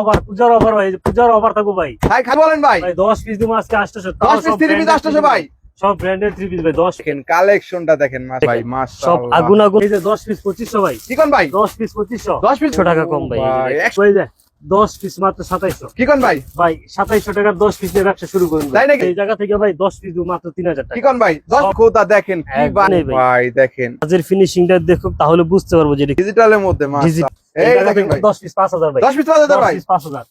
Offer পূজার offer ভাই পূজার অফার থাকব ভাই। ভাই খাই বলেন ভাই। ভাই দশ পিস দিব আজকে আটশো দশ পিস থ্রি পিস আটশো ভাই। সব ব্র্যান্ডের পিস ভাই দশ দেখেন কালেকশনটা দেখেন মাস ভাই মাস সব আগুন আগুন এই যে পিস পঁচিশশো ভাই। কি কোন ভাই? দশ পিস পঁচিশশো। দশ পিস ছ টাকা কম ভাই এক যে ভাই, দেখেন। দশ পিস মাত্র সাতাইশো কি কোন ভাই? ভাই সাতাইশো টাকার দশ পিস দিয়ে ব্যবসা শুরু করুন তাই নাকি? এই জায়গা থেকে ভাই দশ পিস মাত্র তিন হাজার কি টাকা কোন ভাই? দশ দেখেন ভাই। দেখেন। কাজের ফিনিশিংটা দেখো তাহলে বুঝতে পারব যে ডিজিটালের মধ্যে দেখেন দশ পিস পাঁচ হাজার ভাই। দশ পিস পাঁচ হাজার দশ ভাই। পাঁচ হাজার।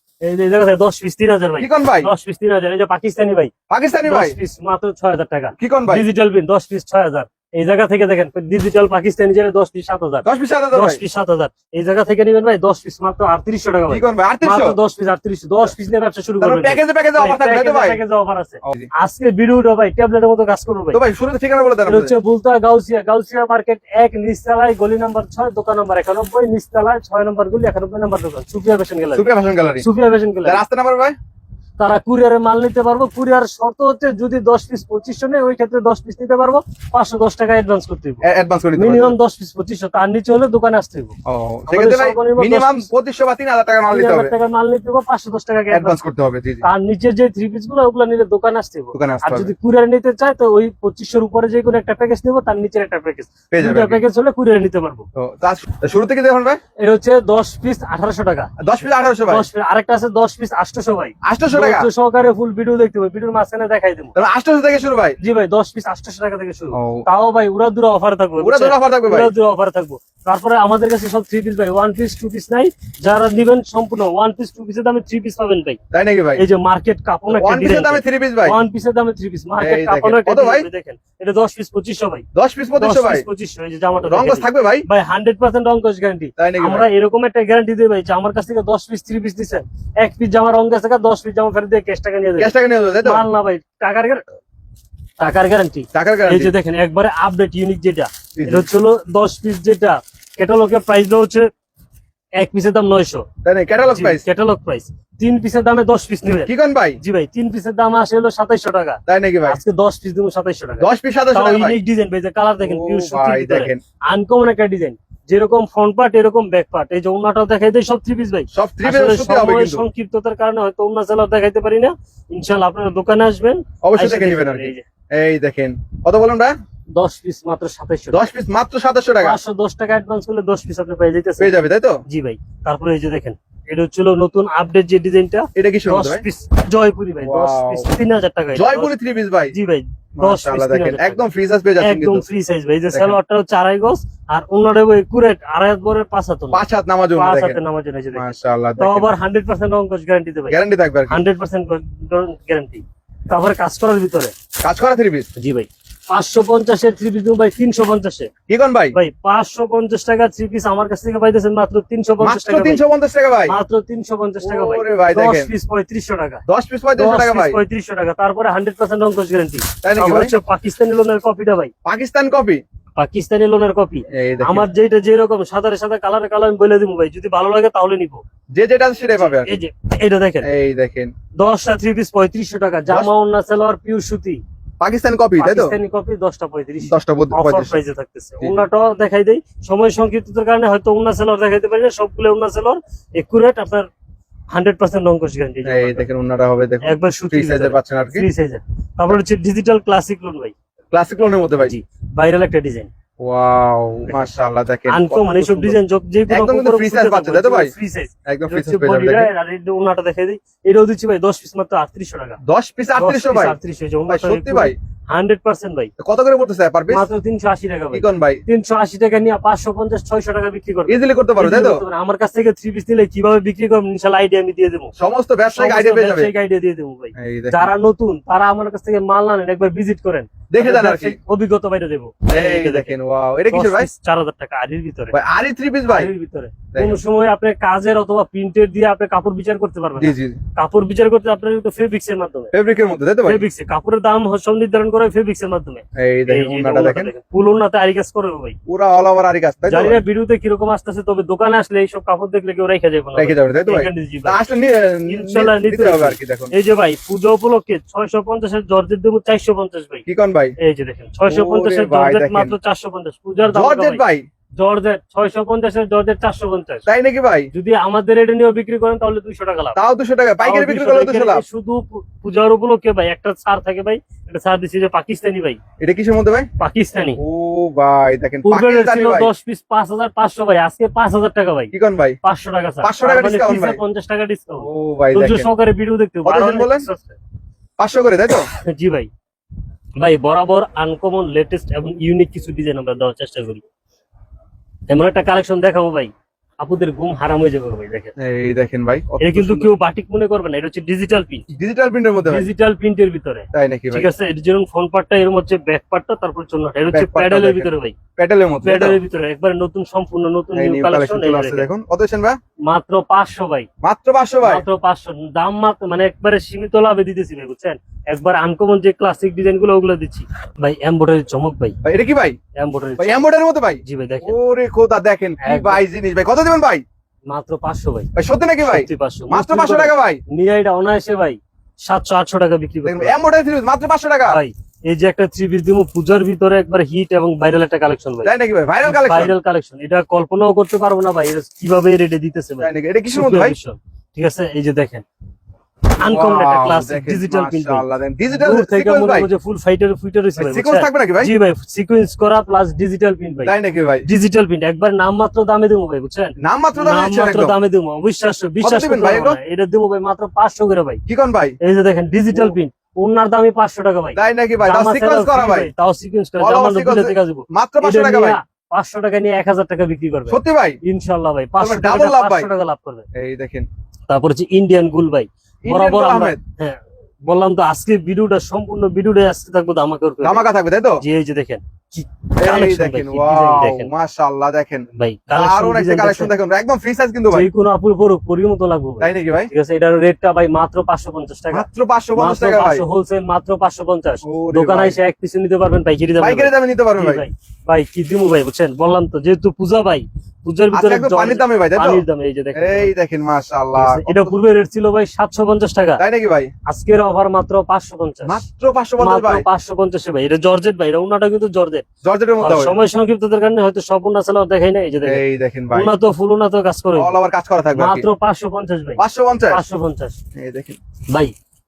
পাকিস্তানি ভাই। পাকিস্তানি ভাই? পিস মাত্র ছয় হাজার টাকা। কি কোন ভাই? ডিজিটাল বিন দশ পিস ছয় হাজার। এই জায়গা থেকে দেখেন ডিজিটাল পাকিস্তানি যাবে দশ পিস সাত হাজার। দশ পিস সাত হাজার দশ পিস সাত হাজার। এই জায়গা থেকে নেবেন ভাই দশ পিস মাত্র আটত্রিশশো টাকা মাত্র দশ পিস আটত্রিশশো। দশ পিস নিয়ে ব্যবসা শুরু করবেন আজকে ভিডিওটা ভাই ট্যাবলেটের মতো কাজ করব ভাই। শুরুতে ঠিকানা বলে দেন হচ্ছে বুলতা গাউসিয়া গাউসিয়া মার্কেট এক নিচতলায় গলি নাম্বার ছয় দোকান নাম্বার একানব্বই নিচতলায় ছয় নম্বর গলি একানব্বই নাম্বার দোকান। Sufia fashion gallery. Supriya fashion gallery. Sufia fashion gallery. রাস্তা নাম্বার ভাই? তারা কুরিয়ারে মাল নিতে পারব। কুরিয়ার শর্ত হচ্ছে যদি দশ পিস পঁচিশশো নেই ওই ক্ষেত্রে দশ পিস নিতে পারব। পাঁচশো দশ টাকা অ্যাডভান্স করতে মিনিমাম দশ পিস পঁচিশশো। তার নিচে হলে দোকানে আসতে হবে ও সেক্ষেত্রে ভাই সর্বনিম্ন দশ মিনিমাম পঁচিশশো বা তিন হাজার টাকা মাল নিতে হবে। টাকার মাল নিতে হবে পাঁচশো দশ টাকা অ্যাডভান্স করতে হবে তার নিচের যে থ্রি পিসগুলো ওগুলো নিলে দোকানে আসতে হবে আর যদি কুরিয়ারে নিতে চায় তো ওই পঁচিশশোর উপরে যে কোনো একটা প্যাকেজ নেব তার নিচের একটা প্যাকেজ পেয়ে দুটা প্যাকেজ হলে কুরিয়ারে নিতে পারব। শুরু থেকে দেখুন ভাই? এটা হচ্ছে দশ পিস আঠারোশো টাকা। দশ পিস আঠারোশো ভাই। দশ পিস আরেকটা আছে দশ পিস আটশোশো ভাই। আটশোশো টাকা। ধৈর্য সহকারে ফুল ভিডিও দেখতে হবে ভিডিওর মাঝখানে দেখাই দেবো। তাহলে আটশোশো থেকে শুরু ভাই। জি ভাই দশ পিস আটশোশো টাকা থেকে শুরু। তাও ভাই উড়া দূরে অফার থাকবে বুঝছেন? অফার থাকবে ভাই। উড়া দূরে অফার থাকব। তারপরে আমাদের কাছে সব থ্রি পিস ভাই। ওয়ান পিস টু পিস নাই। যারা নিবেন সম্পূর্ণ ওয়ান পিস টু পিসের দামে থ্রি পিস পাবেন ভাই। তাই নাকি ভাই? এই যে মার্কেট কাপড় একটা দামে থ্রি পিস ভাই। ওয়ান পিসের দামে থ্রি পিস মার্কেট কাপড়। একটা ভাই? দেখেন। এটা দশ পিস পঁচিশশো ভাই। দশ পিস দশ পঁচিশশো ভাই। পিস পঁচিশশো এই যে জামাটা রঙ্গস থাকবে ভাই? ভাই হান্ড্রেড পার্সেন্ট রঙ্গস গ্যারান্টি তাই নাকি আমরা এরকম একটা গ্যারান্টি দিই ভাই যে আমার কাছ থেকে দশ পিস থ্রি পিস দিচ্ছেন এক পিস জামা রং গেছে দশ পিস জামা ফেরত দিয়ে ক্যাশ টাকা নিয়ে ক্যাশ দেবেন টাকা নিয়ে যাবে তাই তো? মাল না ভাই টাকার গ্যারান্টি টাকার গ্যারান্টি টাকার এই যে দেখেন একবারে আপডেট ইউনিক যেটা। এটা হচ্ছে হলো দশ পিস যেটা। ক্যাটালগের প্রাইস হচ্ছে এক পিসের দাম নয়শো। ক্যাটালগ প্রাইস ক্যাটালগ প্রাইস তিন পিসের দামে দশ পিস নেবেন। কি ভাই? জি ভাই তিন পিসের দাম আসে হলো সাতাইশো টাকা। তাই নাকি ভাই? আজকে দশ পিস দেবো সাতাইশো টাকা। দশ পিস টাকা ইউনিক ডিজাইন ভাই কালার দেখেন পিওর সুতির দেখেন। আনকমন একটা ডিজাইন যেরকম ফ্রন্ট পার্ট এরকম ব্যাক পার্ট এই যে ওনাটাও দেখাই দেয় সব থ্রি পিস ভাই। সব থ্রি পিস সুতি হবে সময় সংক্ষিপ্ততার কারণে হয়তো অন্য সেলার দেখাইতে পারি না। ইনশাল্লাহ আপনারা দোকানে আসবেন। অবশ্যই দেখে নেবেন আর এই দেখেন। কত বলুন ভাই? দশ পিস মাত্র সাতাইশো দশ পিস মাত্র সাতাশশো টাকা। পাঁচশো দশ টাকা অ্যাডভান্স করলে দশ পিস আপনি পেয়ে যাইতেছেন। পেয়ে যাবে তাই তো? জি ভাই তারপরে এই যে দেখেন এটা হচ্ছিল নতুন আপডেট যে ডিজাইনটা এটা কি দশ পিস জয়পুরি ভাই দশ পিস তিন হাজার টাকা জয়পুরি থ্রি পিস ভাই। জি ভাই। একদম ফ্রি সাইজ পেয়ে যাচ্ছেন একদম কিন্তু। ফ্রি সাইজ ভাই। যে সালোয়ারটা হচ্ছে আড়াই গজ আর কুরেট আড়াই বরের পাঁচ হাত পাঁচ হাত নামাজ পাঁচ হাতে মাশাআল্লাহ তাও আবার গ্যারান্টি দেবে গ্যারান্টি থাকবে আর কি। হান্ড্রেড পার্সেন্ট গ্যারান্টি তারপরে কাজ করার ভিতরে। কাজ করা থ্রি পিস জি ভাই। পাঁচশো পঞ্চাশের থ্রি পিস ভাই তিনশো পঞ্চাশে। কি কোন ভাই? ভাই পাঁচশো পঞ্চাশ টাকা থ্রি পিস আমার কাছ থেকে পাইতেছেন মাত্র তিনশো পঞ্চাশ টাকা তিনশো পঞ্চাশ টাকা ভাই? মাত্র তিনশো পঞ্চাশ টাকা ভাই। দশ পিস পঁয়ত্রিশশো টাকা। দশ পিস পঁয়ত্রিশশো টাকা ভাই। পঁয়ত্রিশশো টাকা। তারপরে হান্ড্রেড পার্সেন্ট গ্যারান্টি হচ্ছে পাকিস্তানি লোনের কপিটা ভাই। পাকিস্তান কপি পাকিস্তানি লোনের কপি আমার যেটা যেরকম সাদারে সাদা কালারে কালার আমি বলে দিব ভাই। যদি ভালো লাগে তাহলে নিবো। যে যেটা সেটাই পাবে এই যে এটা দেখেন। এই দেখেন। দশটা থ্রি পিস পঁয়ত্রিশশো টাকা। জামা অন্য সালোয়ার পিওর সুতি। পাকিস্তান কপি তাই তো? পাকিস্তানি কপি দশটা পঁয়ত্রিশ। দশটা অফার পঁয়ত্রিশ প্রাইসে থাকতেছে। জি। ওনাটাও দেখাই দেই। সময় সংক্ষিপ্ততার কারণে হয়তো ওনা সেলর দেখাইতে পারি না সবগুলো ওনা সেলর একুরেট আপনার হান্ড্রেড পার্সেন্ট অঙ্কশ গ্যারান্টি এই দেখেন ওনাটা হবে দেখুন। একবার শুটিং সুতি সাইজে পাচ্ছেন আর কি। ফ্রি সাইজে তারপর হচ্ছে ডিজিটাল ক্লাসিক লোন ভাই। ক্লাসিক লোনের মধ্যে ভাই। জি ভাইরাল একটা ডিজাইন ওয়াও মাশাআল্লাহ দেখেন আনকমন এইসব ডিজাইন যে একদম কিন্তু free size পাচ্ছে, তাই তো ভাই? ফ্রি সাইজ একদম ফ্রি সাইজ পেয়ে যাবেন আর এই ওনাটা দেখাই দিই এটাও দিচ্ছি ভাই দশ পিস মাত্র আটত্রিশশো টাকা। দশ পিস আটত্রিশশো ভাই। আটত্রিশ ভাই সত্যি ভাই। হান্ড্রেড পার্সেন্ট ভাই। কত করে পড়তেছে পার পিস মাত্র তিনশো আশি টাকা ভাই। কোন ভাই। তিনশো আশি টাকা নিয়ে বিক্রি করবে। ইজিলি করতে পারবে তাই তো? আমার কাছ থেকে পিস নিলে কীভাবে বিক্রি আইডিয়া আমি দিয়ে দেবো। সমস্ত ব্যবসায়িক আইডিয়া পেয়ে যাবে। আইডিয়া দিয়ে দেবো ভাই। যারা নতুন তারা আমার কাছ থেকে মাল নেন একবার ভিজিট করেন। দেখে যান আর কি। অভিজ্ঞতা বাইরে দেবো। এই দেখেন ওয়াও এটা কিসের ভাই? চার হাজার টাকা আড়ির ভিতরে। ভাই আরি থ্রি পিস ভাই। ভিতরে। কোন সময় আপনি কাজের অথবা প্রিন্টের দিয়ে আপনি কাপড় বিচার করতে পারবেন জি জি কাপড় বিচার করতে আপনার কিন্তু ফেব্রিক্স এর মাধ্যমে। ফেব্রিকের মধ্যে তাই তো ফেব্রিক্স কাপড়ের দাম সব নির্ধারণ করে ফেব্রিক্স এর মাধ্যমে। এই দেখেন ওনাটা দেখেন। ফুল ওনাতে আরি কাজ ভাই। পুরো অল ওভার আরি কাজ তাই জানি না ভিডিওতে কীরকম আসতেছে তবে দোকানে আসলে এইসব কাপড় দেখলে কেউ রেখে যাবে না রেখে যাবে তাই তো ভাই। আসলে ইনশাল্লাহ নিতে হবে। আর কি দেখুন। এই যে ভাই পুজো উপলক্ষে ছয়শো পঞ্চাশের জর্জের দেবো চারশো পঞ্চাশ ভাই। কি কোন ভাই? এই যে দেখেন ছয়শো ওরে পঞ্চাশের ভাই, জর্জেট মাত্র চারশো পঞ্চাশ। পূজার দাম জর্জেট ভাই? জর্জেট ছয়শো পঞ্চাশের জর্জেট চারশো পঞ্চাশ। তাই নাকি ভাই? যদি আমাদের রেটে নিয়েও বিক্রি করেন তাহলে দুইশো টাকা লাভ। তাও দুশো টাকা। পাইকারি বিক্রি করলে দুশো লাভ। শুধু পূজার উপলক্ষে ভাই একটা ছাড় থাকে ভাই এটা ছাড় দিচ্ছে যে পাকিস্তানি ভাই। এটা কিসের মধ্যে ভাই? পাকিস্তানি। ও ভাই দেখেন পূর্বের ছিল দশ পিস পাঁচ হাজার পাঁচশো ভাই আজকে পাঁচ হাজার টাকা ভাই। কি কোন ভাই? পাঁচশো টাকা 500 টাকা তার মানে। পঞ্চাশ টাকা ডিসকাউন্ট ও ভাই সহকারে ভিডিও দেখতে বলেন? পাঁচশো করে তাই তো? জি ভাই। ভাই বরাবর আনকমন লেটেস্ট এবং ইউনিক কিছু ডিজাইন আমরা দেওয়ার চেষ্টা করি। এমন একটা কালেকশন দেখাবো ভাই। আপুদের ঘুম হারাম হয়ে যাবে ভাই দেখেন। এই দেখেন ভাই এটা কিন্তু কেউ বাটিক মনে করবে না এটা হচ্ছে ডিজিটাল প্রিন্ট ডিজিটাল প্রিন্টের মধ্যে ভাই। ডিজিটাল প্রিন্টের ভিতরে। তাই নাকি ভাই? ঠিক আছে এর যেরকম ফোন পার্টটা এর মধ্যে ব্যাক পার্টটা তারপর চন্নটা এটা হচ্ছে প্যাডেলের। ভিতরে ভাই। প্যাটেলের মধ্যে প্যাডেলের ভিতরে একবারে নতুন সম্পূর্ণ নতুন নিউ কালেকশন কালেকশন চলে আসছে দেখুন। কত ভাই? মাত্র পাঁচশো ভাই। মাত্র পাঁচশো ভাই? মাত্র পাঁচশো। দাম মাত্র মানে একবারে সীমিত লাভে দিতেছি ভাই বুঝছেন? একবার আনকমন যে ক্লাসিক ডিজাইনগুলো ওগুলো দিচ্ছি। ভাই এম্বোটারি চমক ভাই। ভাই এটা কি ভাই? এম্বোটারি ভাই মধ্যে ভাই? জি ভাই দেখেন। ওরে খোদা দেখেন কি। ভাই জিনিস ভাই। কত দিবেন ভাই? মাত্র পাঁচশো ভাই। ভাই সত্যি নাকি ভাই? মাত্র পাঁচশো টাকা ভাই? নিয়ে এটা অনায়াসে ভাই সাতশো আটশো টাকা বিক্রি করতে পারবেন। মাত্র পাঁচশো টাকা। ভাই এই যে একটা থ্রি পিস দিব পূজার ভিতরে একবার হিট এবং ভাইরাল একটা কালেকশন ভাই। তাই নাকি ভাই? ভাইরাল কালেকশন ভাইরাল কালেকশন এটা কল্পনাও করতে পারব না ভাই এটা কীভাবে রেটে দিতেছে ভাই। নাকি? এটা কিসের মধ্যে ভাই? ঠিক আছে এই যে দেখেন। আনকমন একটা ক্লাসিক ডিজিটাল প্রিন্ট ডিজিটাল দূর থেকে সিকোয়েন্স মনে হচ্ছে যে ফুল ফাইটার ফুইটার হইছে ভাই, সিকোয়েন্স থাকবে নাকি ভাই? জি ভাই সিকোয়েন্স করা প্লাস ডিজিটাল প্রিন্ট ভাই। তাই নাকি ভাই? ডিজিটাল প্রিন্ট একবার নাম মাত্র দামে দেবো ভাই বুঝছেন? নাম মাত্র দাম নাম মাত্র দামে দেবো বিশ্বাস বিশ্বাস দিবেন ভাই এটা দেবো ভাই মাত্র পাঁচশো করে ভাই। কি কোন ভাই? এই যে দেখেন ডিজিটাল প্রিন্ট ওনার দামই পাঁচশো টাকা ভাই। তাই নাকি ভাই? তাও সিকোয়েন্স করা ভাই। তাও সিকোয়েন্স করা জামা sequence দুটো দেখা মাত্র পাঁচশো টাকা ভাই। পাঁচশো টাকা নিয়ে এক হাজার টাকা বিক্রি করবে। সত্যি ভাই? ইনশাল্লাহ ভাই পাঁচশো double টাকা লাভ ভাই। টাকা লাভ করবে। এই দেখেন। তারপর হচ্ছে ইন্ডিয়ান গুল ভাই। বরাবর আহমেদ হ্যাঁ বললাম তো আজকে ভিডিওটা সম্পূর্ণ ভিডিওটা আজকে থাকব ধামাকা থাকবে তাই তো? জি এই যে দেখেন। কি ভাই, দেখেন কি design ওয়াও মাশাআল্লাহ দেখেন। ভাই দারুণ একটা কালেকশন দেখুন। একদম ফ্রি সাইজ কিন্তু ভাই। যে কোনো আপুর পরুক পরির মতো লাগবে তাই নাকি ভাই? ঠিক আছে এটার রেটটা ভাই মাত্র পাঁচশো পঞ্চাশ টাকা। মাত্র পাঁচশো পঞ্চাশ মাত্র টাকা ভাই। হোলসেল মাত্র পাঁচশো পঞ্চাশ। ওরে দোকানে এসে এক নিতে পারবেন পাইকারি দামে পাইকারি দামে নিতে পারবেন ভাই। ভাই। ভাই কি দিমু ভাই বুঝছেন? বললাম তো যেহেতু পূজা ভাই পূজার ভিতরে পানির দামে ভাই পানির দামে এই যে দেখেন। এই দেখেন মাশাআল্লাহ এটা পূর্বে রেট ছিল ভাই সাতশো পঞ্চাশ টাকা। তাই নাকি ভাই? আজকের অফার মাত্র ভাই। এটা জর্জেট ভাই এটা উনাটা কিন্তু জর্জেট। জর্জেটের মধ্যে সময় সংক্ষিপ্ততার কারণে হয়তো সব উনা সালোয়ার দেখাই না এই যে দেখেন। এই দেখেন ভাই। উনা তো ফুল উনা তো কাজ করে। অল ওভার কাজ করা থাকবে মাত্র ভাই। এই দেখেন।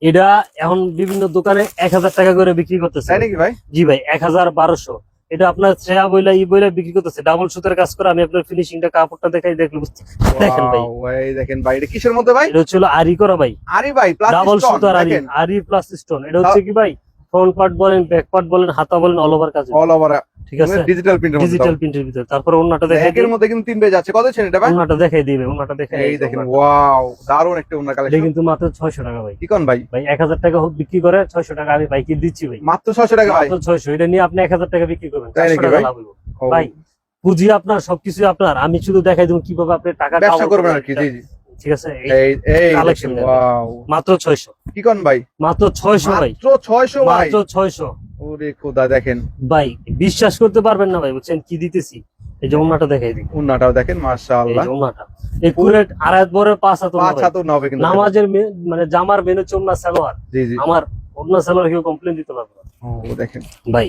এটা এখন বিভিন্ন দোকানে এক হাজার টাকা করে বিক্রি করতেছে। তাই নাকি ভাই? জি ভাই এক হাজার বারোশো। এটা আপনার শ্রেয়া বইলা ই বইলা বিক্রি করতেছে ডাবল সুতের কাজ করে আমি আপনার ফিনিশিংটা কাপড়টা দেখাই দেখল দেখেন ভাই। ওই দেখেন ভাই এটা কিসের মধ্যে ভাই? এটা হলো আরি করা ভাই। আরি ভাই প্লাস ডাবল সুতার আরি আরি প্লাস স্টোন এটা হচ্ছে কি ভাই? ফ্রন্ট পার্ট বলেন ব্যাক পার্ট বলেন হাতা বলেন অল ওভার কাজ। অল ওভার ঠিক আছে? ডিজিটাল প্রিন্টের মধ্যে ডিজিটাল প্রিন্টের ভিতরে। তারপরে দেখাই একের মধ্যে কিন্তু তিন পেজ আছে। কত ছেন এটা ভাই? অন্যটা দেখাই দিবে দেখাই এই দেখেন ওয়াও একটা এটা কালেকশন কিন্তু মাত্র ছয়শো টাকা ভাই। কি কোন ভাই? ভাই এক হাজার টাকা হোক বিক্রি করে ছয়শো টাকা আমি বাইকে দিচ্ছি ভাই। মাত্র 600 টাকা ভাই? মাত্র ছয়শো। এটা নিয়ে আপনি এক হাজার টাকা বিক্রি করবেন। টাকা ভাই? লাভ। ভাই পুঁজি আপনার সবকিছু আপনার। আমি শুধু দেখাই দেবো কীভাবে আপনি টাকা ব্যবসা করবেন আর কি জি জি। ঠিক আছে? এই এই এই দেখেন। ওয়াও মাত্র ছয়শো। কি কোন ভাই? মাত্র ছয়শো ভাই। মাত্র 600 ভাই। মাত্র ছয়শো। ওরে খোদা দেখেন। ভাই বিশ্বাস করতে পারবেন না ভাই বুঝছেন? কি দিতেছি? এই যে ওনাটা দেখাই দিই। উন্নাটাও দেখেন এই মাশাআল্লাহ ওনাটা একুরেট আড়াই বরের পাঁচ হাত পাঁচ। হাত না হবে কিন্তু নামাজের মানে জামার মেনু চোমনা সালোয়ার। জি জি। আমার ওনা সালোয়ার কেউ কমপ্লেন দিতে পারবে না। ও দেখেন। ভাই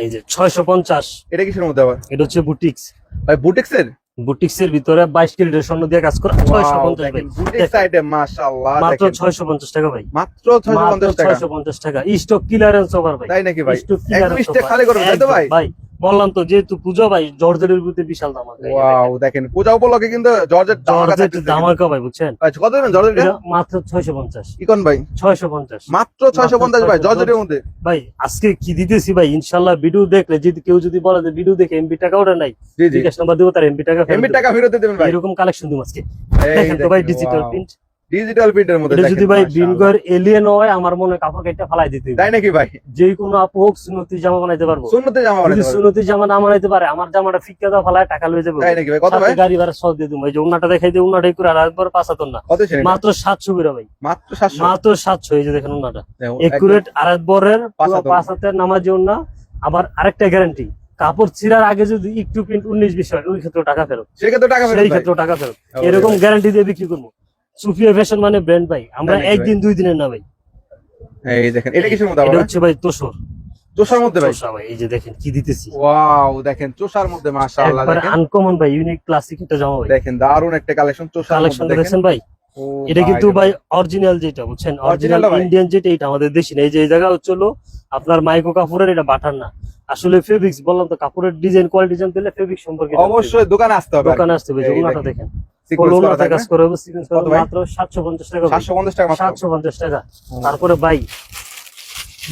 এই যে ছয়শো পঞ্চাশ। এটা কিসের মধ্যে আবার? এটা হচ্ছে বুটিক্স। ভাই বুটিক্সের? বুটিক্স এর ভিতরে বাইশ কিলোটের স্বর্ণ দিয়ে কাজ করা ছয়শো পঞ্চাশ ভাই। বুটিক্স আইটেম মাশাআল্লাহ মাত্র দেখেন। ছয়শো পঞ্চাশ টাকা ভাই। মাত্র 650 টাকা। ছয়শো পঞ্চাশ টাকা। স্টক ক্লিয়ারেন্স ওভার ভাই। তাই নাকি ভাই? স্টক স্টেক খালি করবে তাই তো ভাই? ভাই। বললাম তো যেহেতু পুজো ভাই জর্জেটের ভিতরে বিশাল দাম আছে ওয়াও দেখেন পূজা উপলক্ষে কিন্তু জর্জেট জর্জেট দামাকা ভাই বুঝছেন? আচ্ছা কত দেবেন জর্জেট মাত্র ছয়শো পঞ্চাশ। ইকন ভাই? ছয়শো পঞ্চাশ। মাত্র 650 ভাই জর্জেটের মধ্যে। ভাই আজকে কি দিতেছি ভাই? ইনশাল্লাহ ভিডিও দেখলে যদি কেউ যদি বলে যে ভিডিও দেখে এমবি টাকা ওটা নাই জি জি। নাম্বার দেবো তার এমবি টাকা এমবি টাকা ফেরত দেবেন ভাই। এরকম কালেকশন দিব আজকে। দেখেন তো ভাই ডিজিটাল প্রিন্ট ডিজিটাল প্রিন্টের মধ্যে এটা যদি ভাই। বিনগর এলিয়েন হয় আমার মনে কাপড় কেটে ফালাই দিতে তাই নাকি ভাই? যে কোনো আপু হোক সুনতি জামা বানাইতে পারব। সুন্নতে জামা যদি বানাতে পারবেন। সুনতি জামা না বানাইতে পারে আমার জামাটা ফিক্কা দাও ফালায় টাকা লয়ে যাবে। তাই নাকি ভাই? কত ভাই? গাড়ি ভাড়া সহ দিয়ে দেবো। এই যে উন্নাটা দেখাই উন্নাটাই করে আর একবার না কত মাত্র সাতশো করে ভাই। মাত্র 700 মাত্র সাতশো এই যে দেখেন উন্নাটা। একুরেট আড়াই বরের পাঁচ হাতের। নামাজি উন্না। আবার আরেকটা গ্যারান্টি কাপড় ছিঁড়ার আগে যদি একটু প্রিন্ট উনিশ বিশ হয় ওই ক্ষেত্রে টাকা ফেরত। সেক্ষেত্রে টাকা ফেরত সেই ক্ষেত্রে টাকা ফেরত। এরকম গ্যারান্টি দিয়ে বিক্রি করব। সুফিয়া ফ্যাশন মানে ব্র্যান্ড ভাই। আমরা একদিন দুই দিনের না ভাই। এই দেখেন এটা কিসের মধ্যে এটা হচ্ছে ভাই তোষর। চোষার মধ্যে ভাই? চোষা ভাই এই যে দেখেন কি দিতেছি। ওয়াও দেখেন চোষার মধ্যে মাশাআল্লাহ দেখেন। আনকমন ভাই ইউনিক ক্লাসিক একটা জামা ভাই। দেখেন দারুণ একটা কালেকশন চোষার মধ্যে দেখেন। দেখেন ভাই? এটা কিন্তু ভাই অরিজিনাল যেটা বুঝছেন? অরিজিনাল ইন্ডিয়ান যেটা এটা আমাদের দেশি না। এই যে এই জায়গা হচ্ছে আপনার মাইক্রো কাপড়ের এটা বাটার না। আসলে ফেব্রিক্স বললাম তো কাপড়ের ডিজাইন কোয়ালিটি জানতে হলে ফেব্রিক সম্পর্কে অবশ্যই দোকানে আসতে হবে দোকানে আসতে হবে দেখেন। দেখেন সিকোয়েন্স করা ওনাটা থাকবে। কাজ করে হবে সিকোয়েন্স করে কত ভাই? মাত্র 750 টাকা 750 টাকা 750 টাকা। তারপরে ভাই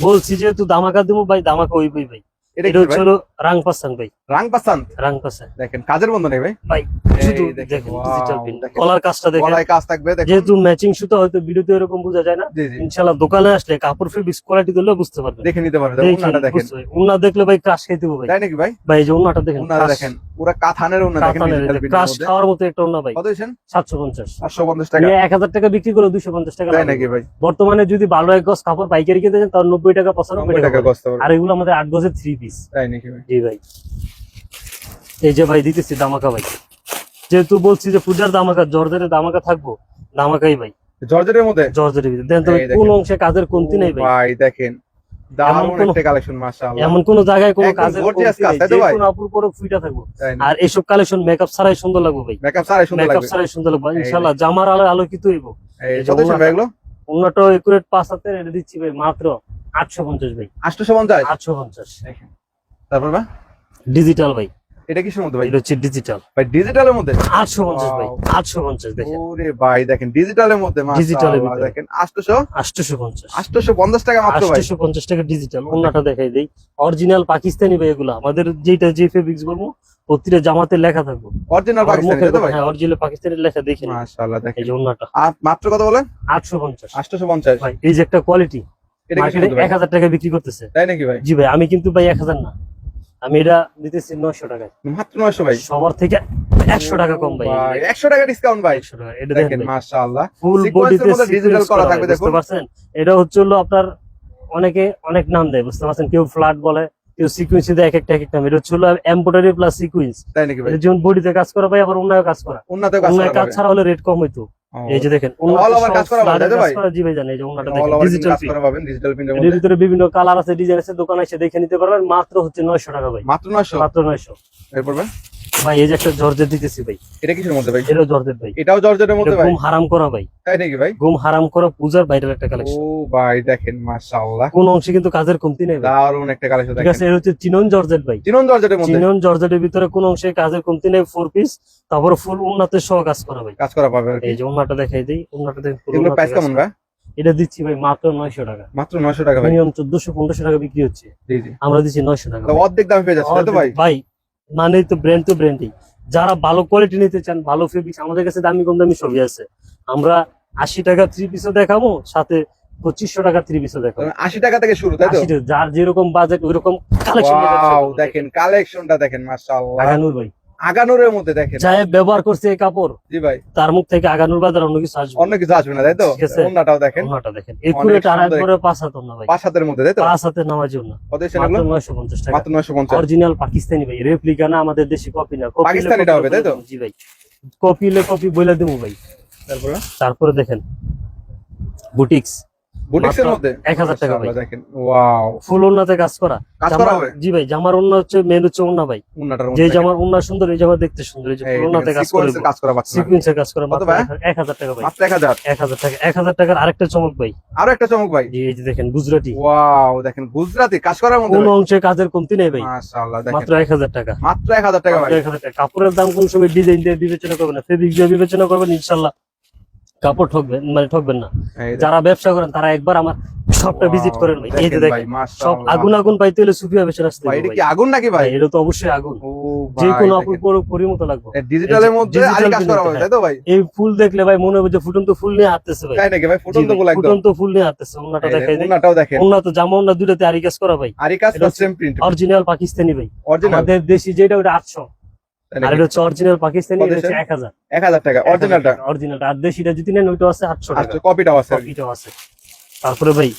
বলছি যেহেতু দামাকা দেবো ভাই দামাকা ওই বই ভাই। এটা এটা কি ভাই? রাং পাসান ভাই। রাং পাসান? রাং পাসান। দেখেন কাজের বন্ধ নেই ভাই? ভাই শুধু দেখেন, দেখেন ডিজিটাল পিন কলার কাজটা দেখেন। গলায় কাজ থাকবে দেখেন। যেহেতু ম্যাচিং সুতো হয়তো ভিডিওতে এরকম বোঝা যায় না। জি জি। ইনশাআল্লাহ দোকানে আসলে কাপড় ফেব্রিক্স কোয়ালিটি দিলে বুঝতে পারবেন। দেখে নিতে পারবে দেখেন, দেখেন। বুঝতে দেখলে ভাই ক্রাশ খাইতে হবে ভাই। তাই নাকি ভাই? ভাই যে উন্নাটা দেখেন উন্নাটা দেখেন। পুরো কাথানের উন্না দেখেন কাতানের digital এই যে print এর ক্রাশ খাওয়ার মতো একটা উন্না ভাই। কত দিয়েছেন? সাতশো পঞ্চাশ। 750 টাকা। এক হাজার টাকা বিক্রি করে দুশো পঞ্চাশ টাকা তাই নাকি ভাই? বর্তমানে যদি বারো এক গজ কাপড় পাইকারি কিনতে চান তার নব্বই টাকা পঁচানব্বই টাকা আর এগুলো আমাদের আট গজের থ্রি পিস তাই নাকি ভাই? জি ভাই। এই যে ভাই দিতেছি দামাকা ভাই। যেহেতু বলছি যে পূজার দামাকা জর্জের দামাকা থাকব দামাকাই ভাই। জর্জেটের মধ্যে? ভিতরে। দেন তো ভাই এই দেখেন। কোন অংশে কাজের কমতি নেই ভাই। ভাই দেখেন দারুণ কোনো- একটা কালেকশন মাশাআল্লাহ। এমন কোন জায়গায় কোনো কাজের gorgeous কাজ, নেই। তাই তো ভাই? কোনো আপুর পরে ফুইটা থাকব। আর এইসব কালেকশন মেকআপ ছাড়াই সুন্দর লাগবে ভাই। মেকআপ সারাই সুন্দর মেকআপ লাগবে। ছাড়াই সুন্দর লাগবে। ইনশাআল্লাহ জামার আলো আলোকিত হইব। এই এই কত ভাই এগুলো? অন্যটা একুরেট পাঁচ হাতের এটা দিচ্ছি ভাই মাত্র। আটশো পঞ্চাশ ভাই। 850 আটশো পঞ্চাশ তারপর ভাই ডিজিটাল ভাই। এটা কিসের মধ্যে ভাই? এটা হচ্ছে ডিজিটাল। ভাই ডিজিটালের মধ্যে? আটশো পঞ্চাশ ভাই Wow. আটশো পঞ্চাশ দেখেন। ওরে ভাই দেখেন ডিজিটালের মধ্যে ডিজিটালের দেখেন 800 আটশোশো পঞ্চাশ। 850 টাকা মাত্র ভাই। পঞ্চাশ টাকা ডিজিটাল অন্যটা দেখাই দেই। অরিজিনাল পাকিস্তানি ভাই এগুলো। আমাদের যেটা যে ফেব্রিক্স বলব প্রতিটা জামাতে লেখা থাকব। অরিজিনাল পাকিস্তানি তো ভাই? হ্যাঁ অরিজিনাল পাকিস্তানি লেখা এই দেখেন। যে অন্যটা। আর মাত্র কত বলেন? আটশো পঞ্চাশ। 850 ভাই এই যে একটা কোয়ালিটি এক হাজার টাকা বিক্রি করতেছে। তাই নাকি ভাই? জি ভাই আমি কিন্তু ভাই এক হাজার না। আমি এটা দিতেছি নয়শো টাকায়। মাত্র 900 ভাই? সবার থেকে একশো টাকা কম ভাই। ভাই 100 টাকা ডিসকাউন্ট ভাই। একশো টাকা এটা দেখেন দেখেন মাশাআল্লাহ। ফুল বডিতে মধ্যে করা থাকবে দেখুন। বুঝতে পারছেন? এটা হচ্ছে হলো আপনার অনেকে অনেক নাম দেয় বুঝতে পারছেন? কেউ ফ্ল্যাট বলে কেউ সিকুয়েন্স দেয় এক একটা এক একটা নাম। এটা হচ্ছে এমব্রয়ডারি প্লাস সিকুয়েন্স তাই নাকি ভাই? যেমন বডিতে কাজ করা ভাই আবার অন্যায় কাজ করা। অন্যায় কাজ ছাড়া হলে রেট কম হইতো। এই যে দেখেন All over কাজ করা পাবে, ভাই? জি ভাই জানেন এই যে অন্যটা দেখেন ডিজিটাল কাজ করা পাবেন ডিজিটাল প্রিন্টের এর ভিতরে বিভিন্ন কালার আছে ডিজাইন আছে দোকানে এসে দেখে নিতে পারবেন মাত্র হচ্ছে নয়শো টাকা ভাই। মাত্র 900 মাত্র নয়শো। এরপর ভাই? ভাই এই যে একটা জর্জেট দিতেছি ভাই। এটা কিসের মধ্যে ভাই? এটাও জর্জেট ভাই। এটাও জর্জেটের মধ্যে ভাই? ঘুম হারাম করা ভাই। তাই নাকি ভাই? ঘুম হারাম করা পূজার বাইরের একটা ও ভাই দেখেন মাশাআল্লাহ। কোন অংশে কিন্তু কাজের কমতি নেই দারুণ একটা কালেকশন ঠিক আছে এটা হচ্ছে চিনন জর্জেট ভাই। চিনন জর্জেটের মধ্যে? চিনন জর্জেটের ভিতরে কোন অংশে কাজের কমতি নেই ফোর পিস তারপর ফুল উন্নতের সহ কাজ করা ভাই। কাজ করা পাবে এই যে উন্নাটা দেখাই দিই উন্নাটা দেখে full এগুলো প্রাইস কেমন ভাই? এটা দিচ্ছি ভাই মাত্র নয়শো টাকা। মাত্র 900 টাকা মিনিমাম চোদ্দশো পনেরোশো টাকা বিক্রি হচ্ছে। আমরা দিচ্ছি নয়শো টাকা অর্ধেক দামে পেয়ে যাচ্ছে ভাই? ভাই। মানে তো ব্র্যান্ড তো ব্র্যান্ডই যারা ভালো কোয়ালিটি নিতে চান ভালো ফেব্রিক্স আমাদের কাছে দামি কম দামি সবই আছে। আমরা আশি টাকা থ্রি পিসও দেখাবো সাথে পঁচিশশো টাকা থ্রি পিসও দেখাবো। 80 টাকা থেকে শুরু তাই তো? যার যেরকম বাজেট ওই রকম কালেকশন দেখেন কালেকশনটা দেখেন মাশাআল্লাহ। ভাই। আগানোরের মধ্যে দেখেন। যাই ব্যবহার করছে এই কাপড়। জি ভাই। তার মুখ থেকে আগানুর বাজার অন্য কিছু আসবে। অন্য কিছু আসবে না তাই তো। অন্যটাও দেখেন। অন্যটা দেখেন। একুরেট আর সুন্দর। একবারে পাঁচ হাত না ভাই। পাঁচ হাতের মধ্যে তাই তো? পাঁচ হাতে নামার জন্য কত লাগল নয়শো পঞ্চাশ টাকা। মাত্র 950 অরিজিনাল পাকিস্তানি ভাই রেপ্লিকা না আমাদের দেশি কপি না। কপি পাকিস্তানিটা হবে, তাই তো? জি ভাই। কপি লে কপি বলে দেবো ভাই। তারপরে? তারপরে দেখেন। বুটিক্স বুটিক্সের মধ্যে? 1000 টাকা ভাই। দেখেন ওয়াও ফুল ওন্নাতে কাজ করা। কাজ করা হবে? জি ভাই জামার ওন্না হচ্ছে মেন হচ্ছে ওন্না ভাই। উন্নাটার যে জামার ওন্না সুন্দর এই জামা দেখতে সুন্দর এই যে ফুল ওন্নাতে কাজ করে কাজ করা পাচ্ছেন সিকুয়েন্সে কাজ করে মাত্র ভাই? এক হাজার টাকা ভাই। মাত্র 1000 এক হাজার টাকা এক হাজার টাকার আরেকটা চমক ভাই। আরও একটা চমক ভাই। জি এই যে দেখেন গুজরাটি। ওয়াও দেখেন গুজরাটি কাজ করার মধ্যে কোন অংশে কাজের কমতি নেই ভাই। মাশাআল্লাহ দেখেন। মাত্র এক হাজার টাকা। মাত্র 1000 টাকা ভাই। 1000 টাকা। কাপড়ের দাম কোন সময় ডিজাইন দিয়ে বিবেচনা করবেন না? ফেব্রিক দিয়ে বিবেচনা করবেন ইনশাল্লাহ কাপড় ঠকবেন মানে ঠকবেন না। যারা ব্যবসা করেন তারা একবার আমার শপটা wow, ভিজিট করেন। ভাই এই যে দেখেন সব আগুন আগুন পাইতে হলে সুফিয়া বেশন আসতে ভাই হবে এটা কি আগুন নাকি ভাই? এটা তো অবশ্যই আগুন। যে কোনো দেখেন। আপুর পর লাগবে। ডিজিটালের মধ্যে আরি কাজ করা হবে তাই তো ভাই? এই ফুল দেখলে ভাই মনে হবে যে ফুটন্ত ফুল নিয়ে হাঁটতেছে ভাই। তাই নাকি ভাই? ফুটন্ত বলে একদম। ফুটন্ত ফুল নিয়ে হাঁটতেছে ওনাটা দেখাই দেখেন, দেয় দেখেন। ওনা তো জামা ওনা দুটাতে আরি কাজ করা ভাই। আরি কাজ সেম প্রিন্ট অরিজিনাল পাকিস্তানি ভাই। অরিজিনাল আমাদের দেশি যেটা ওটা আটশো। আর এটা হচ্ছে অরিজিনাল পাকিস্তানি এটা হচ্ছে আছে? এক হাজার 1000 টাকা অরিজিনালটা অরিজিনালটা আর দেশিটা যদি নেন ওইটা আছে আটশো টাকা। কপিটাও আছে। কপিটাও আছে। তারপরে ভাই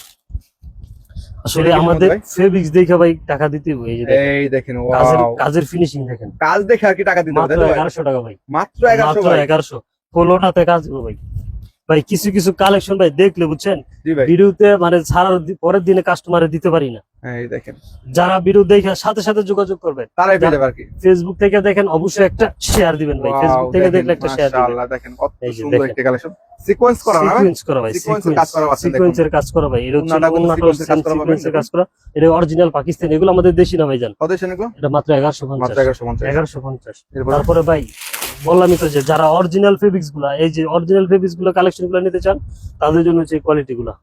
আসলে আমাদের? ফেব্রিক্স দেখে ভাই টাকা দিতে হবে এই যে দেখেন। এই দেখেন কাজের কাজের ফিনিশিং দেখেন। কাজ দেখে আর কি টাকা দিতে হবে মাত্র টাকা ভাই। মাত্র 1100 মাত্র ভাই। এগারোশো। ষোলোটাতে কাজ হবে ভাই। ভাই কিছু কিছু কালেকশন ভাই দেখলে বুঝছেন? ভিডিওতে মানে ছাড়ার পরের দিনে কাস্টমারে দিতে পারি না। হ্যাঁ, দেখেন। যারা ভিডিও দেখে সাথে সাথে যোগাযোগ করবেন তারাই ফেসবুক থেকে দেখেন অবশ্যই একটা শেয়ার দিবেন ভাই। ফেসবুক থেকে দেখলে একটা শেয়ার দিবেন। মাশাআল্লাহ, দেখেন কত সুন্দর। একটি কালেকশন সিকোয়েন্স করা না সিকোয়েন্স করা ভাই কাজ করা আছে। সিকোয়েন্সের কাজ করা ভাই এটা হচ্ছে সিকোয়েন্সের কাজ করা এটা অরিজিনাল পাকিস্তানি এগুলো আমাদের দেশি না ভাই জান কত এগুলো? এটা মাত্র এগারোশো মাত্র পঞ্চাশ এগারোশো পঞ্চাশ। এগারোশো পঞ্চাশ। এরপর? তারপরে ভাই বললামই তো যে যারা অরিজিনাল ফেব্রিক্সগুলা এই যে অরিজিনাল ফেব্রিক্সগুলো কালেকশনগুলো নিতে চান তাদের জন্য যে কোয়ালিটি গুলা।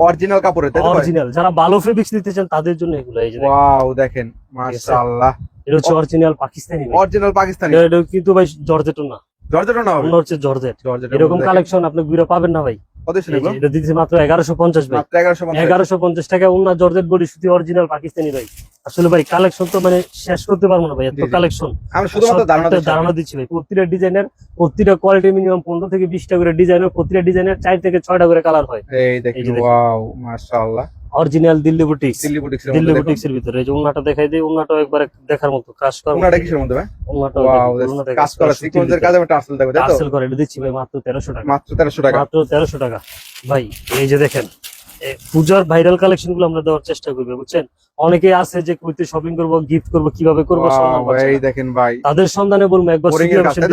অরিজিনাল তো অরিজিনাল যারা ভালো ফেব্রিক্স নিতে চান তাদের জন্য এগুলো এই যে ওয়াও দেখেন মাশাআল্লাহ। এটা হচ্ছে অরিজিনাল পাকিস্তানি অরিজিনাল পাকিস্তানি এটা- কিন্তু ভাই জর্জেটও না। জর্জেটও না হচ্ছে জর্জেট। এরকম কালেকশন আপনি ঘুরে পাবেন না ভাই। দেখেন। কত এসে এই যে এগুলো? এটা দিচ্ছে মাত্র এগারোশো পঞ্চাশ ভাই এগারোশো পঞ্চাশ টাকা অন্য জর্জেট বডি শুধু অরিজিনাল পাকিস্তানি ভাই আসলে ভাই কালেকশন তো মানে শেষ করতে পারব না ভাই এত জি, জি। কালেকশন ধারণা দিচ্ছি ভাই প্রতিটা ডিজাইনের প্রতিটা কোয়ালিটি মিনিমাম পনেরো থেকে বিশটা করে ডিজাইনের প্রতিটা ডিজাইনের চার থেকে ছয়টা করে কালার হয় এই। ওয়াও মাশাআল্লাহ অরিজিনাল দিল্লি বুটিক্স। দিল্লি বুটিক্সের দিল্লি বুটিক্স এর ভিতরে যে দেখাই দিই উন্নাটা একবার দেখার মতো ক্রাশ করা ওনাটা কিসের মধ্যে ভাই? ওয়াও কাজ করা সিকোয়েন্সের কাজ আমি তাই তো করে এটা দিচ্ছি ভাই মাত্র তেরোশো টাকা। মাত্র তেরোশো টাকা। মাত্র তেরোশো টাকা। ভাই এই যে দেখেন পূজার ভাইরাল কালেকশনগুলো আমরা দেওয়ার চেষ্টা করব বুঝছেন? অনেকে আছে যে কইতে শপিং করব গিফট করব কীভাবে করব না। দেখেন ভাই। তাদের সন্ধানে বলব একবার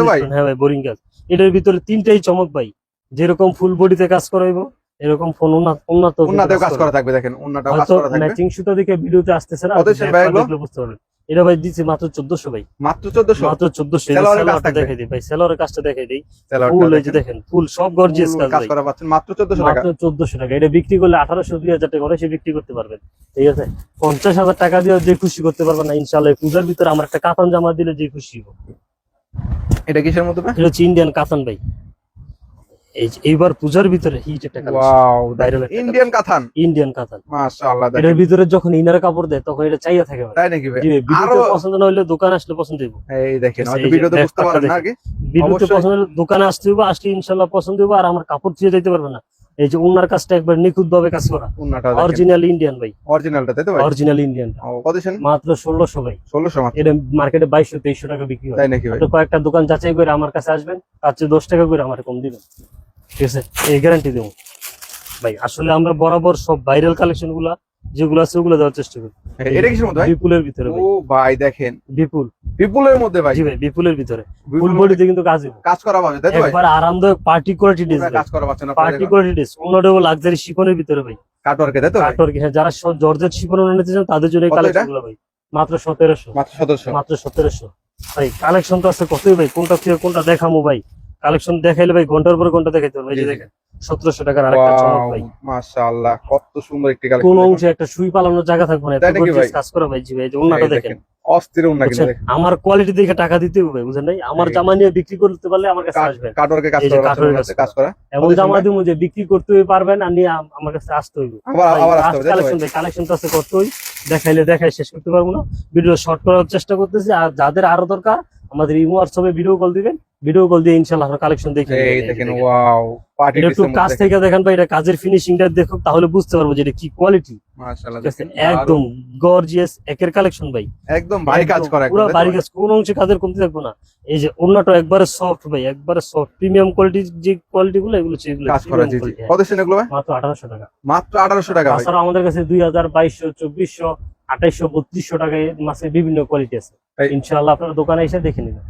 ভাই? হ্যাঁ ভাই বোরিং কাজ এটার ভিতরে তিনটাই চমক ভাই। যেরকম ফুল বডিতে কাজ করাইবো এরকম ফোন উন্নত উন্নত উন্নাতেও কাজ করা। থাকবে দেখেন কাজ করা থাকবে। ম্যাচিং সুতা দেখে ভিডিওতে আসতেছে না ভাই এগুলো? বুঝতে পারবেন। এটা ভাই দিচ্ছে মাত্র চোদ্দশো ভাই। মাত্র চোদ্দশো? মাত্র চোদ্দশো সালোয়ারের কাজ সালোয়ারটা দেখাই দিই ভাই সালোয়ারের কাজটা দেখাই দিই। ফুল এই যে দেখেন। ফুল সব গর্জিয়াস কাজ কাজ করা পাচ্ছেন মাত্র চোদ্দশো টাকা। মাত্র চোদ্দশো টাকা। এটা বিক্রি করলে আঠারোশো দুই হাজার টাকা করে সে বিক্রি করতে পারবেন। ঠিক আছে? পঞ্চাশ হাজার টাকা দিয়ে যে খুশি করতে পারবেন না ইনশাল্লাহ এই পূজার ভিতরে আমার একটা কাতান জামা দিলে যে খুশি হব। এটা কিসের মধ্যে ভাই? এটা হচ্ছে ইন্ডিয়ান কাতান ভাই। এই এইবার পূজার ভিতরে হিট একটা ওয়াও একটা ইন্ডিয়ান কাথান। ইন্ডিয়ান কাতান মাশাআল্লাহ এটার ভিতরে যখন ইনার কাপড় দেয় তখন এটা চাইয়া থাকে তাই নাকি ভাই? ভিডিওতে পছন্দ না হলে দোকানে আসলে পছন্দ হইব। এই দেখেন এই হয়তো ভিডিওতে বুঝতে না আগে ভিডিওতে পছন্দ হলে দোকানে আসতে হইব আসলে ইনশাল্লাহ পছন্দ হইব আর আমার কাপড় ছুঁয়ে যাইতে পারবে না। এই যে ওনার কাজটা একবার নিখুঁত ভাবে কাজ করা। অরিজিনাল ইন্ডিয়ান ভাই। অরিজিনালটা তাই তো ভাই? অরিজিনাল ইন্ডিয়ান মাত্র ষোলোশো ভাই। ষোলোশো মাত্র। এটা মার্কেটে বাইশশো তেইশশো টাকা বিক্রি হয়। তাই নাকি ভাই? আপনি কয়েকটা দোকান যাচাই করে আমার কাছে আসবেন তার চেয়ে দশ টাকা করে আমার কম দিবেন। ঠিক আছে? এই গ্যারান্টি দেবো। ভাই আসলে আমরা বরাবর সব ভাইরাল কালেকশনগুলা যেগুলো আছে ওগুলো দেওয়ার চেষ্টা করি। এটা কিসের মধ্যে বিপুলের ভিতরে ও ভাই দেখেন। বিপুল। বিপুলের মধ্যে ভাই? জি ভাই বিপুলের ভিতরে। ফুল বডিতে কিন্তু কাজ কাজ করা পাবে তাই তো ভাই? একবার আরামদায়ক পার্টি কোয়ালিটি ড্রেস কাজ করা পাচ্ছে না পার্টি কোয়ালিটি ড্রেস অন্যটাও লাক্সারি শিফনের ভিতরে ভাই। কাটওয়ার্কে তাই তো কাটর হ্যাঁ যারা সব জর্জেট শিফন নিতে চান তাদের জন্য এই কালেকশনগুলো ভাই। মাত্র সতেরোশো। মাত্র সতেরোশো। মাত্র সতেরোশো। ভাই কালেকশন তো আছে কতই ভাই? কোনটা থেকে কোনটা দেখামো ভাই? কালেকশন দেখাইলে ভাই ঘণ্টার পর ঘণ্টা দেখাইতে পারব। এই যে। দেখেন সতেরোশো টাকার আরেকটা চমক ভাই। মাশাআল্লাহ কত সুন্দর একটি কোন অংশে একটা সুই পালানোর জায়গা থাকবে না এত? কাজ করা ভাই জি ভাই যে দেখেন অস্থির উন্না কিন্তু আমার কোয়ালিটি দেখে টাকা দিতে হবে বুঝেন নাই? আমার জামা নিয়ে বিক্রি করতে পারলে আমার কাছে আসবেন কাটওয়ার্কে কাজ করা কাটওয়ার্কে কাজ কাজ করা। এমন জামা? দিব যে বিক্রি করতে পারবেন আর নিয়ে আমার কাছে আসতে হইবে। আবার আবার আসতে হবে তাই তো ভাই? কালেকশন ভাই কালেকশন তো আছে কতই। দেখাইলে দেখাই শেষ করতে পারব না। ভিডিও শর্ট করার চেষ্টা করতেছি আর যাদের আরও দরকার আমাদের ইমো হোয়াটসঅ্যাপে ভিডিও কল দিবেন। ভিডিও কল দিয়ে ইনশাআল্লাহ আমরা কালেকশন দেখে। এই দেখেন দেখেন। ওয়াও পার্টি একটু কাছ থেকে দেখেন ভাই এটা কাজের ফিনিশিংটা দেখো তাহলে বুঝতে পারব যে এটা কি কোয়ালিটি মাশাআল্লাহ দেখেন একদম গর্জিয়াস একের কালেকশন ভাই। একদম ভারী কাজ করা পুরো বাড়ি কাজ কোন অংশে কাজের কমতি থাকব না। এই যে অন্যটা একবারে সফট ভাই একবারে সফট প্রিমিয়াম কোয়ালিটির যে কোয়ালিটি গুলো এগুলো এগুলো কাজ করা জি জি। হ্যাঁ। কত সেন এগুলো ভাই? মাত্র আঠারোশো টাকা। মাত্র আঠারোশো টাকা ভাই। তাছাড়া আমাদের কাছে দুই হাজার বাইশশো চব্বিশশো আঠাইশশো বত্রিশশো টাকায় মাছের বিভিন্ন কোয়ালিটি আছে। ইনশাল্লাহ আপনার দোকানে এসে দেখে নেবেন।